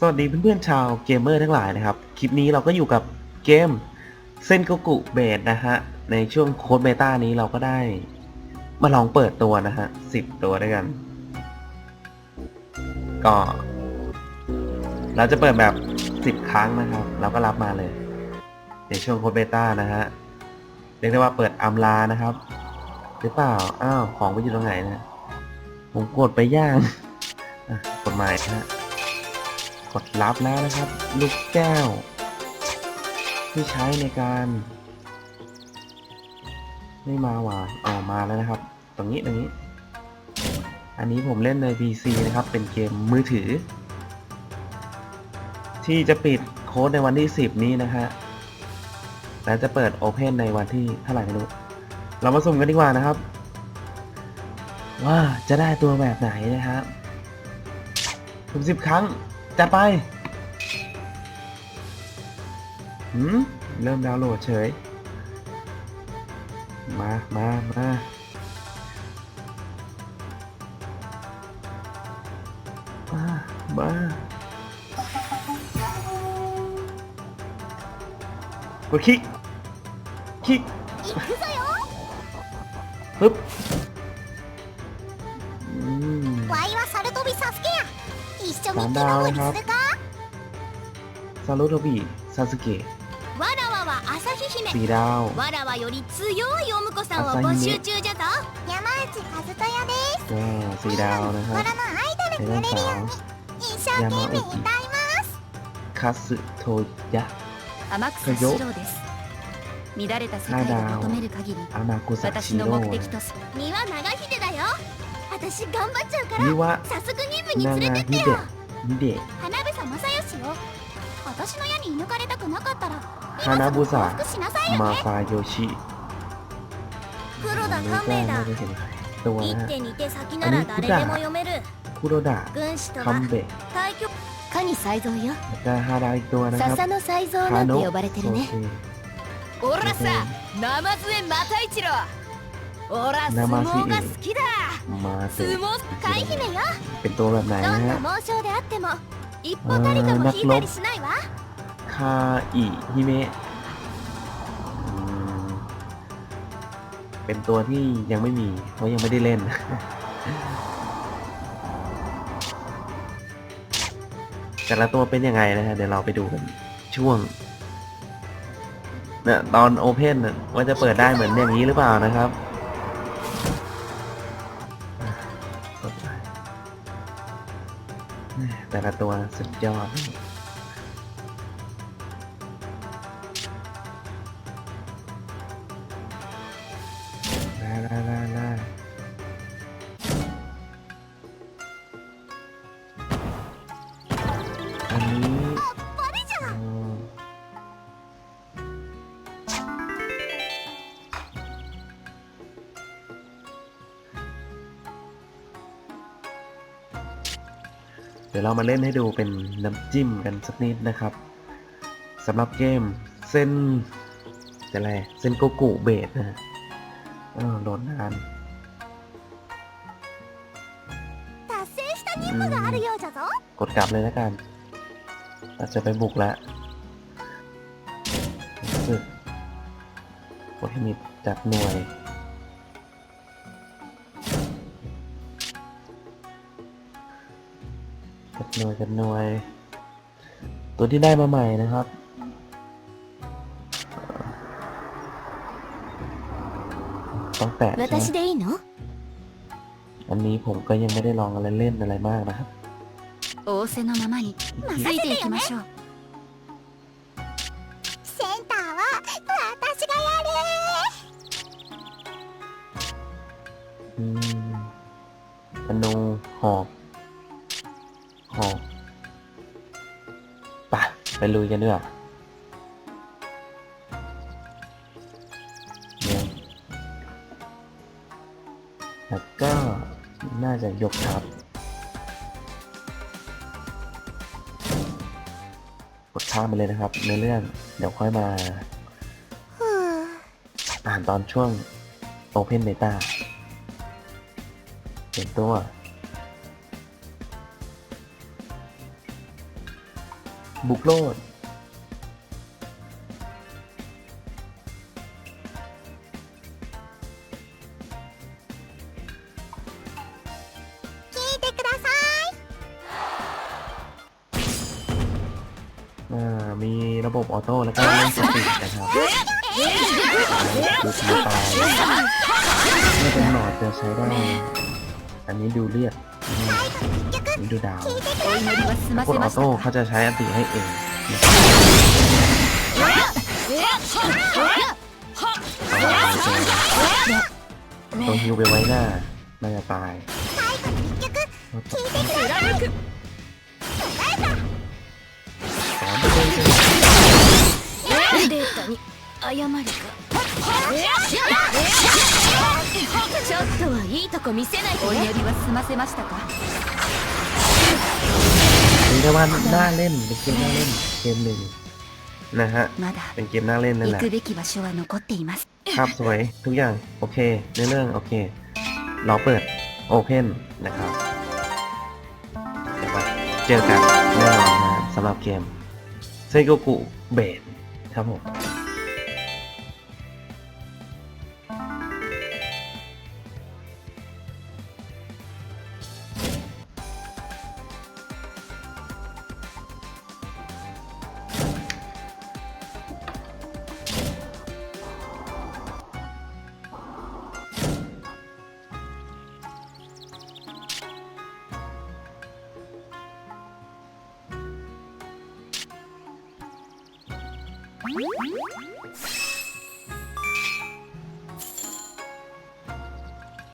สวัสดีเพื่อนๆชาวเกมเมอร์ทั้งหลายนะครับ คลิปนี้เราก็อยู่กับเกมเซนโกกุเบดนะฮะ ในช่วงโค้ดเบต้านี้เราก็ได้ มาลองเปิดตัวนะฮะสิบตัวด้วยกัน ก็ เราจะเปิดแบบสิบครั้งนะครับ เราก็รับมาเลย ในช่วงโค้ดเบต้านะฮะเรียกได้ว่าเปิดอัมลานะครับ หรือเปล่า อ้าว ของไปอยู่ตรงไหนนะ ผมกดไปย่างกดหมายนะฮะ กดรับแล้วนะครับ ลูกแก้ว ที่ใช้ในการ ไม่มาหว่าออกมาแล้วนะครับ ตรงนี้ตรงนี้ อันนี้ผมเล่นใน PC นะครับ เป็นเกมมือถือ ที่จะปิดโค้ดในวันที่ 10 นี้นะฮะและจะเปิด Open ในวันที่เท่าไหร่ไม่รู้ เรามาสุ่มกันดีกว่านะครับ ว่าจะได้ตัวแบบไหนนะครับสุ่มสิบครั้ง จัดไปหืมเริ่มดาวน์โหลดเฉย มา มา มามามากดคลิกคลิกปึ๊บอืม 一緒に手登りす。るかサロロビー、サズケ。わらわは朝日姫。ビラオわらわより強いお婿さんを募集中じゃぞ。山内和人屋です。みんなの心のアイドルになれるように一生懸命歌います。カストヤ。天草四郎です。乱れた世界を求める限り私の目的とす身は長秀だよ。私頑張っちゃうから早速任務に連れてってよ。花房正義よ。私の家に射抜かれたくなかったら花房正義黒田半兵衛だ。一手二て先なら誰でも読める黒田軍師とは対局カニ才蔵よ笹の才蔵なんて呼ばれてるねおらさナマズエマタイチロ นามาซีอิมาสึเป็นตัวแบบไหนนะฮะนักรบคาอิฮิเมะเป็นตัวที่ยังไม่มีเพราะยังไม่ได้เล่นแต่ละตัวเป็นยังไงนะฮะเดี๋ยวเราไปดูกันช่วงเนี่ยตอนโอเพ่นว่าจะเปิดได้เหมือนอย่างนี้หรือเปล่านะครับ ละตัวสุดยอด เดี๋ยวเรามาเล่นให้ดูเป็นน้ำจิ้มกันสักนิดนะครับสำหรับเกมเส้นจะอะไรเส้นโกกุเบสนะอ้โหลดนานกดกลับเลยแล้วกัน อาจจะไปบุกแล้วรู้สึกโอเคนิดจัดหน่วย หน่วยจัดหน่วย ตัวที่ได้มาใหม่นะครับ ต้องแตะใช่ไหม 私でいいの อันนี้ผมก็ยังไม่ได้ลองอะไรเล่นอะไรมากนะครับ 仰せのままについていきましょう ไปลุยกันด้วยเนี่ยแล้วก็น่าจะยกทับกดข้ามไปเลยนะครับในเรื่องเดี๋ยวค่อยมาอ่านตอนช่วง Open Beta เปลี่ยนตัว บุกโลด 聞いてくださ อ่า มีระบบออโต้แล้วก็เล่นสปีดนะครับดูทีตายไม่เป็นหนอดจะใช้ได้ อันนี้ดูเลือดอืมอันนี้ ดูดาวกดออโต้เขาจะใช้อติให้เองต้องฮิวไปไว้หน้าม่นจะตายอ๋อ นไปเลย データに謝りかちょっとはいいとこ見せないとお祈りは済ませましたか เรียกได้ว่าน่าเล่นเป็นเกมน่าเล่นเกมหนึ่งนะฮะ まだ เป็นเกมน่าเล่นนั่นแห 行 ละ くべき場所は残っています ภาพสวยทุกอย่างโอเคเนื้อเรื่องโอเค เราเปิดโอเพนนะครับเดี๋ยวมาเจอกันแน่นอนนะสำหรับเกมเซโกกุเบดครับผม you